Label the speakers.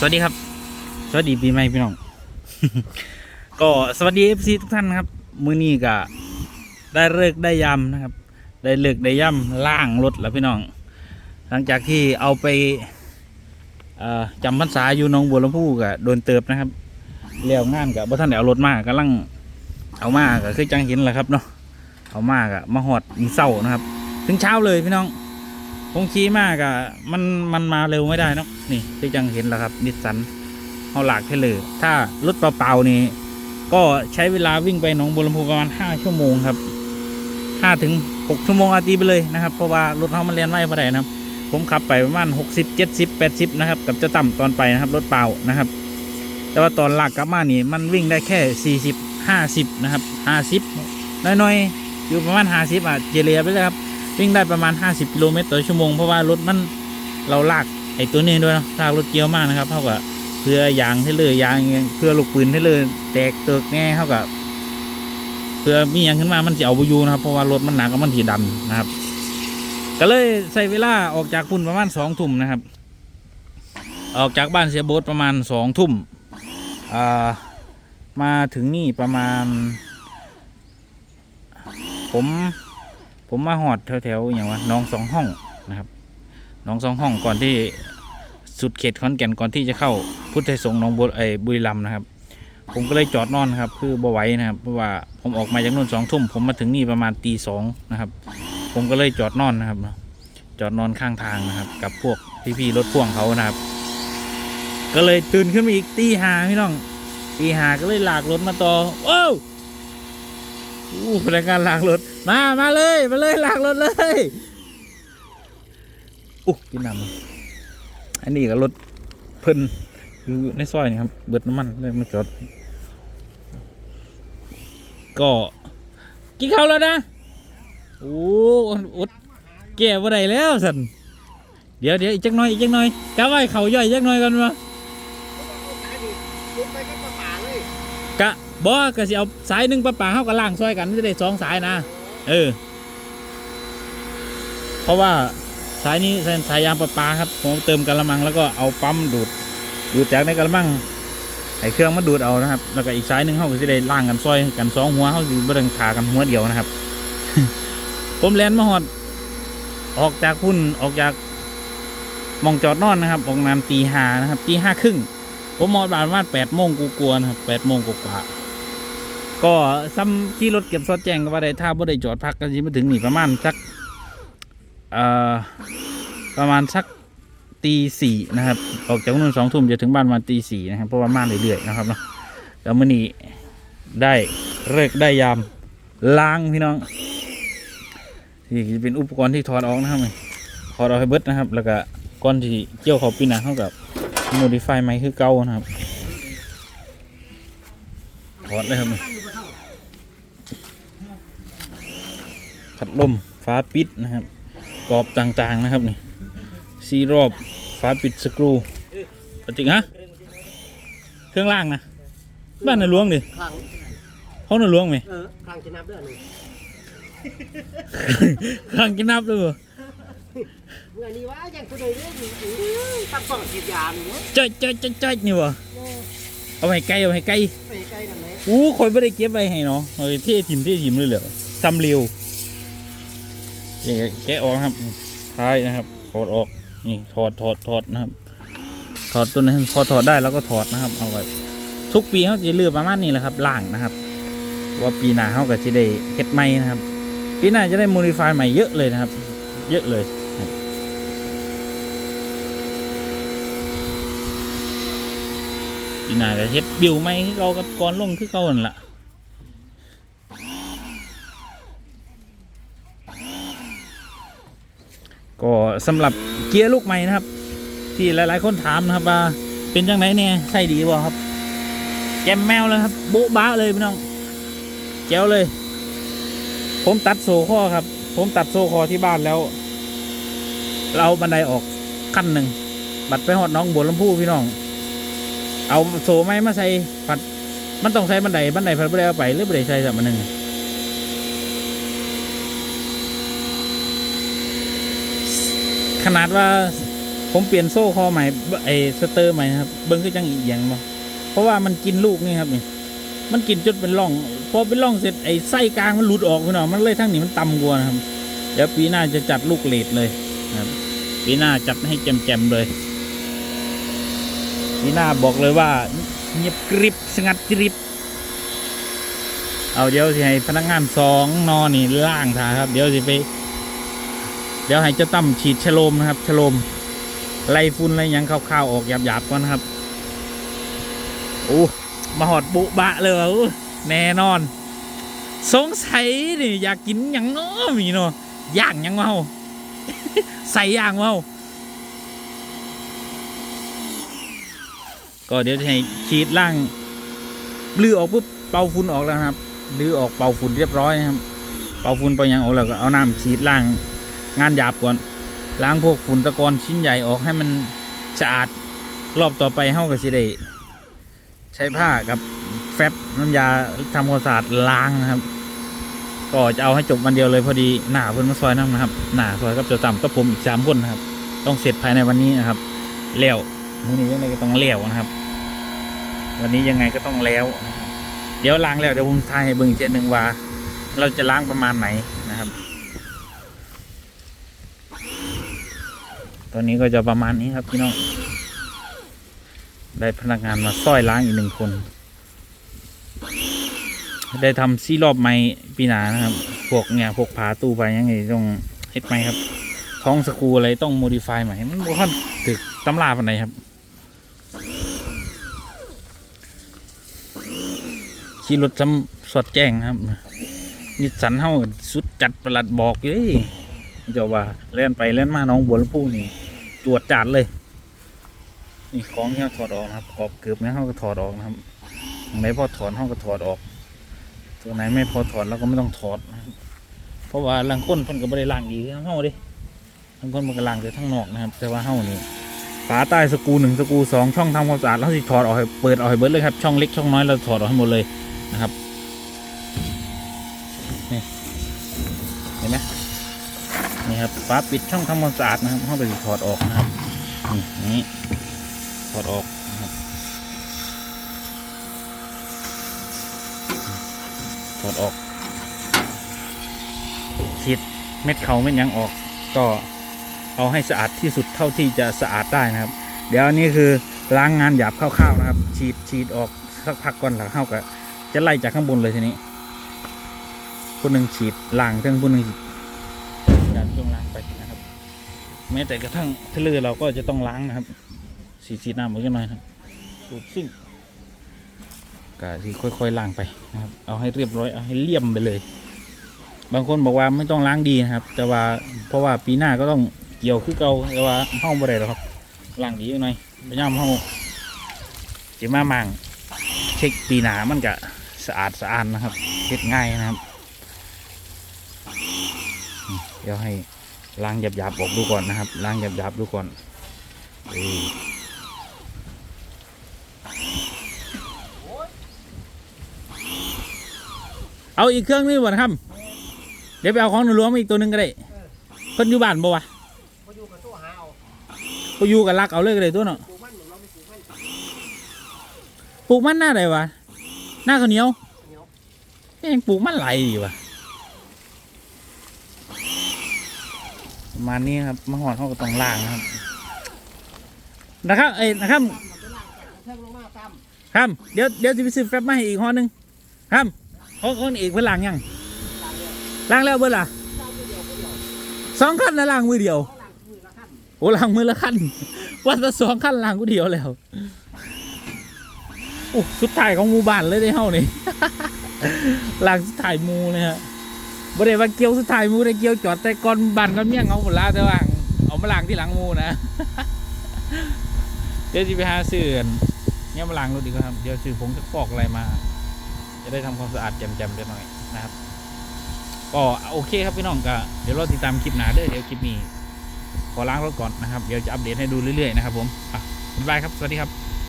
Speaker 1: สวัสดีครับ สวัสดีปีใหม่พี่น้อง ก็สวัสดีเอฟซีทุกท่านครับ มื้อนี้ก็ได้เลิกได้ยำนะครับ ได้เลิกได้ย่ำล่างรถแล้วพี่น้อง หลังจากที่เอาไปจำพรรษาอยู่น้องบัวลำพูก็โดนเติบนะครับเลี้ยวงานกับบ่ท่านได้เอารถมากำลังเอามาก็คือจังเห็นแหละครับเนาะเอามากะมาหอดมีเศร้านะครับ ถึงเช้าเลยพี่น้อง คงขี่มากอะมันมันมาเร็วไม่ได้เนอะนี่ที่จังเห็นแล้วครับนิสสันเอาหลากให้เลยถ้ารถเปล่าๆนี่ก็ใช้เวลาวิ่งไปหนองบัวลำพูประมาณห้าชั่วโมงครับห้าถึงหกชั่วโมงอาตีไปเลยนะครับ เพราะว่ารถเขามันเรียนไม่พอได้นะครับ ผมขับไปประมาณหกสิบเจ็ดสิบแปดสิบนะครับ กับจะต่ำตอนไปนะครับ รถเปล่านะครับ แต่ว่าตอนหลากกลับมานี่มันวิ่งได้แค่สี่สิบห้าสิบนะครับห้าสิบน้อยๆ อยู่ประมาณห้าสิบอะเจเลียไปเลยครับ วิ่งได้ประมาณ 50กิโลเมตรต่อชั่วโมงเพราะว่ารถมันเราลากไอ้ตัวนี้ด้วยเนาะลากรถเกียวมากนะครับเท่ากับเพื่อยางให้เลยยางเพื่อลูกปืนให้เลยแตกเติกแง่เท่ากับเพื่อมีอย่างขึ้นมามันจะเอาไปอยู่นะครับ เพราะว่ารถมันหนักกับมันถีดำนะครับ ก็เลยใส่เวลาออกจากพุ่นประมาณสองทุ่มนะครับ ออกจากบ้านเสียโบ๊ทประมาณสองทุ่มมาถึงนี่ประมาณ ผม ผมมาหอดแถวๆอย่างว่าน้องสองห้องนะครับน้องสองห้องก่อนที่สุดเขตขอนแก่นก่อนที่จะเข้าพุทธไทยสงฆ์หนองบัวไอ้บุรีรัมย์นะครับ ผมก็เลยจอดนอนครับ คือบ่ไหวนะครับเพราะว่าผมออกมาจากนู่นสองทุ่มผมมาถึงนี่ประมาณตีสองนะครับ ผมก็เลยจอดนอนนะครับ จอดนอนข้างทางนะครับ กับพวกพี่ๆรถพ่วงเขานะครับ ก็เลยตื่นขึ้นมาอีกตีหาพี่น้องตีหาก็เลยลากรถมาต่อโอ้ว อู้พนักงานล้างรถ มา มาเลย มาเลยล้างรถเลยอู้กินน้ำอันนี้ก็รถเพิ่นอยู่ในซอยนี่ครับ เบิดน้ำมันเลยมาจอด ก็กินข้าวแล้วนะ โอ้อดแก่บ่ได้แล้วสันเดี๋ยวเดี๋ยวอีกจักหน่อยอีกจักหน่อยกะไว้เขาย่อยอีกจักหน่อยกันมา
Speaker 2: กะ
Speaker 1: บอกกะสิเอาสายหนึ่งปลาป่าเข้ากับล่างซอยกันจะได้สองสายนะ เออ เพราะว่าสายนี้เป็นสายยางปลาปลาครับผมเติมกระมังแล้วก็เอาปั๊มดูด ดูดจากในกระมังไอเครื่องมาดูดเอานะครับ แล้วก็อีกสายหนึ่งเขาก็จะได้ล่างกันซอยกันสองหัวเขาอยู่บริเวณขากันหัวเดียวนะครับ ผมแลนมาหอด ออกจากพุ่นออกจากมองจอดนอนนะครับออกนานตีห้านะครับตีห้าครึ่งผมมองประมาแปดโมงกูกลัวนะครับแปดโมงกว่า ก็ซ้ำขี่รถเก็บซอดแจ้งก็ว่าได้ถ้าบ่ได้จอดพักก็สิมาถึงนี่ประมาณสักประมาณสักตีสี่นะครับ ออกจากนู่นสองทุ่มจะถึงบ้านประมาณตีสี่นะครับ เพราะว่ามานเรื่อยๆนะครับเนาะแล้วมื่อนี้ได้เลิกได้ยามล้างพี่น้องนี่จะเป็นอุปกรณ์ที่ถอดออกนะครับถอดออกให้เบิดนะครับ แล้วก็ก้อนที่เกี่ยวเขาปีนาเข้ากับโมดิฟายไหมคือเก่านะครับ ถอดเลยครับนี่ขัดลมฟ้าปิดนะครับ กรอบต่างๆนะครับนี่ซีรอบฟ้าปิดสกรูปฏิกฮะเครื่องล่างนะบ้านนาหลวงดิ
Speaker 2: คลัง
Speaker 1: ห้องนาหลวงไหม
Speaker 2: เออคลังจะนับเดือนหนึ่ง
Speaker 1: ข้างกินนับเลยบ่
Speaker 2: เมื่อนี้ว่าอย่างคนใดเรื่องนี้ตั้งสองสิบยามเนาะ
Speaker 1: จ้อยจ้อยจ้อยจ้อยนี่บ่เอาให้ไกลเอาให้ไกล
Speaker 2: ไปใกล้กันไหม
Speaker 1: อู้คอยไม่ได้เก็บไว้ให้เนาะเฮ้ยเท่ถิ่มเท่ถิ่มเลยเหรอซ้ำเร็วนี่แกะออกครับท้ายนะครับถอดออกนี่ถอดถอดถอดนะครับ ถอดตัวนั้นพอถอดได้แล้วก็ถอดนะครับ เอาไว้ทุกปีเขาจะเลือกประมาณนี้แหละครับล่างนะครับ ว่าปีหน้าเขาก็จะได้เฮ็ดใหม่นะครับ ปีหน้าจะได้โมดิฟายใหม่เยอะเลยนะครับ เยอะเลย ปีน้าก็เฮ็ดบิวใหม่คือเก่ากับก่อนลงคือเก่านั่นล่ะก็สำหรับเกียร์ลูกใหม่นะครับ ที่หลายๆคนถามนะครับว่าเป็นจังไหนเนี่ยใช่ดีบ่ครับ แกมแมวเลยครับโบ๊ะบ้าเลยพี่น้องแจวเลย ผมตัดโซ่ข้อครับ ผมตัดโซ่คอที่บ้านแล้ว เราบันไดออกขั้นหนึ่งบัดไปหอดน้องบัวลำพูพี่น้อง เอาโซ่ไม้มาใส่ปัด มันต้องใช้บันไดบันไดพัดไม่ได้เอาไปหรือไม่ไดใช้สักมันหนึ่งขนาดว่าผมเปลี่ยนโซ่คอใหม่ไอสเตอร์ใหม่ครับเบิ้งคือจังอีกอย่างมาเพราะว่ามันกินลูกนี่ครับนี่มันกินจนเป็นร่องพอเป็นร่องเสร็จไอ้ไส้กลางมันหลุดออกไปหน่อยมันเลยทั้งนี้มันต่ำกว่านะครับ เดี๋ยวปีหน้าจะจัดลูกเลดเลยครับปีหน้าจัดให้แจมๆเลย ปีหน้าบอกเลยว่าเงียบกริบสงัดกริบ เอาเดี๋ยวสิให้พนักงานสองนอนนี่ล่างทาครับ เดี๋ยวสิไป เดี๋ยวให้เจ้าตั้มฉีดชโลมนะครับชโลมไล่ฝุ่นไล่ยังข้าวๆออกหยาบๆก่อนครับโอ้มาหอดบุบะเลยอู้แน่นอน สงสัยนี่อยากกินยังเนาะมีเนาะย่างยังเมาใส่ย่างเมา ก็เดี๋ยวจะให้ฉีดล่างลือออกปุ๊บเป่าฝุ่นออกแล้วครับลือออกเป่าฝุ่นเรียบร้อยครับเป่าฝุ่นไปยังออกแล้วก็เอาน้ำฉีดล่างงานหยาบก่อนล้างพวกฝุ่นตะกอนชิ้นใหญ่ออกให้มันสะอาดรอบต่อไปเฮาก็สิได้ใช้ผ้ากับแฟบน้ำยาทำความสะอาดล้างนะครับ ก็จะเอาให้จบวันเดียวเลยพอดีหน้าเพิ่นมาซอยน้ำนะครับ หน้าซอยกับเจ้าต่ำกับผมอีกสามคนนะครับ ต้องเสร็จภายในวันนี้นะครับแล้ว มือนี้ยังไงก็ต้องแล้วนะครับ วันนี้ยังไงก็ต้องแล้ว เดี๋ยวล้างแล้วเดี๋ยวผมทายให้เบิ่งเจนหนึ่งว่า เราจะล้างประมาณไหนนะครับ ตอนนี้ก็จะประมาณนี้ครับพี่น้อง ได้พนักงานมาซ้อยล้างอีกหนึ่งคน ได้ทำซี่รอบไม้ปีหนานะครับ พวกเนี่ยพวกผาตู้ไปยังไงต้องเฮ็ดไหมครับท้องสกูอะไรต้องโมดิฟายใหม่ มันบ่ค่อนถึกตำราปันไหนครับ ขี่รถจำสอดแจ้งนะครับนิสสันเฮาสุดจัดประหลัดบอกเด้เจ้าว่าเล่นไปเล่นมาน้องบัวลำพูนี่จวดจัดเลย นี่ของที่เราถอดออกนะครับออกเกือบเนี่ยเขาก็ถอดออกนะครับไหนพอถอดเขาก็ถอดออก ตัวไหนไม่พอถอดเราก็ไม่ต้องถอด เพราะว่าลังก้นเพิ่นก็ไม่ได้ล้างดีทั้งเฮาดิลังก้นมันก็ล้างแต่ทั้งนอกนะครับ แต่ว่าเฮานี่ฝาใต้สกูหนึ่งสกูสองช่องทำความสะอาดแล้วสิถอดออกให้เปิดออกให้เบิดเลยครับช่องเล็กช่องน้อยเราถอดออกให้หมดเลย นะครับนี่เห็นไหมนี่ครับฝาปิดช่องทำความสะอาดนะครับเขาไปถอดออกนะครับนี่นี่ถอดออกนะครับถอดออกฉีดเม็ดเขาเม็ดยังออกก็เอาให้สะอาดที่สุดเท่าที่จะสะอาดได้นะครับ เดี๋ยวอันนี้คือล้างงานหยาบคร่าวๆนะครับ ฉีดฉีดออกสักพักก่อนหลังเข้ากับ จะไล่จากข้างบนเลยทีนี้ผู้หนึ่งฉีดล้างเครื่องผู้หนึ่งฉีดการช่วงล้างไปนะครับ แม้แต่กระทั่งทะเลเราก็จะต้องล้างนะครับสีสีน้ำมันก็หน่อยครับสูตรซึ่งกะที่ค่อยๆล้างไปนะครับ เอาให้เรียบร้อยเอาให้เลี่ยมไปเลย บางคนบอกว่าไม่ต้องล้างดีนะครับ แต่ว่าเพราะว่าปีหน้าก็ต้องเกี่ยวคือเก่าแต่ว่าห้องบ่ได้หรอกครับล้างดีหน่อยพยายามห้องจะมามั่งเช็คปีหนามันก็ สะอาดสะอาดนะครับเช็ดง่ายนะครับ เดี๋ยวให้ล้างหยาบๆออกดูก่อนนะครับล้างหยาบๆดูก่อนเอาอีกเครื่องนึงก่อนครับ เดี๋ยวไปเอาของหนูหลวงมาอีกตัวหนึงก็ได้เพิ่นอยู่บ้านบ่วะ
Speaker 2: พออยู่กับตัวหาเอา
Speaker 1: พออยู่กับลักเอาเลยก็ได้ตัวเนาะ
Speaker 2: ปลูกมันเหมือนเราไปปลูกมัน
Speaker 1: ปลูกมันหน้าใดวะ หน้าข้าวเหนียว
Speaker 2: ยว
Speaker 1: เองปลูกมันไหลดีวะประมาณนี้ครับมะฮอดเขาก็ต้องล้างนะครับ นะครับเอ้ยนะครับ
Speaker 2: ตำเครั
Speaker 1: บเดี๋ยวเดี๋ยวจะไปซื้อแฟบมาให้อีกห่อหนึ่งครับของของอีกเพื่อล้างยัง
Speaker 2: ล้าง
Speaker 1: แล้วเบื่อล่ะสองขั้นแล้วล้างมือเดียวโอ้ล้างมือละขั้นวันละสองขั้นล้างมือเดียวแล้วโอ้สุดท้ายของหมู่บ้านเลยได้เฮานี่ หล้างสุดท้ายมูเลยฮะบ่ได้ว่าเกี่ยวสุดท้ายมูได้เกี่ยวจอดแต่ก่อนบ้านก่อนเมี่ยงเอาหมดละแต่ว่าเอามาล้างที่หลังมูนะ เดี๋ยวจะไปหาซื้อนเนี่ยมาล้างรถดีกว่าครับ เดี๋ยวซื้อผงซักฟอกอะไรมา จะได้ทำความสะอาดแจ่มๆไปหน่อยนะครับ ก็โอเคครับพี่น้องก็เดี๋ยวเราติดตามคลิปหน้าเด้อเดี๋ยวคลิปนี้ขอล้างรถก่อนนะครับ เดี๋ยวจะอัปเดตให้ดูเรื่อยๆนะครับผมอะบ๊ายบายครับ สวัสดีครับ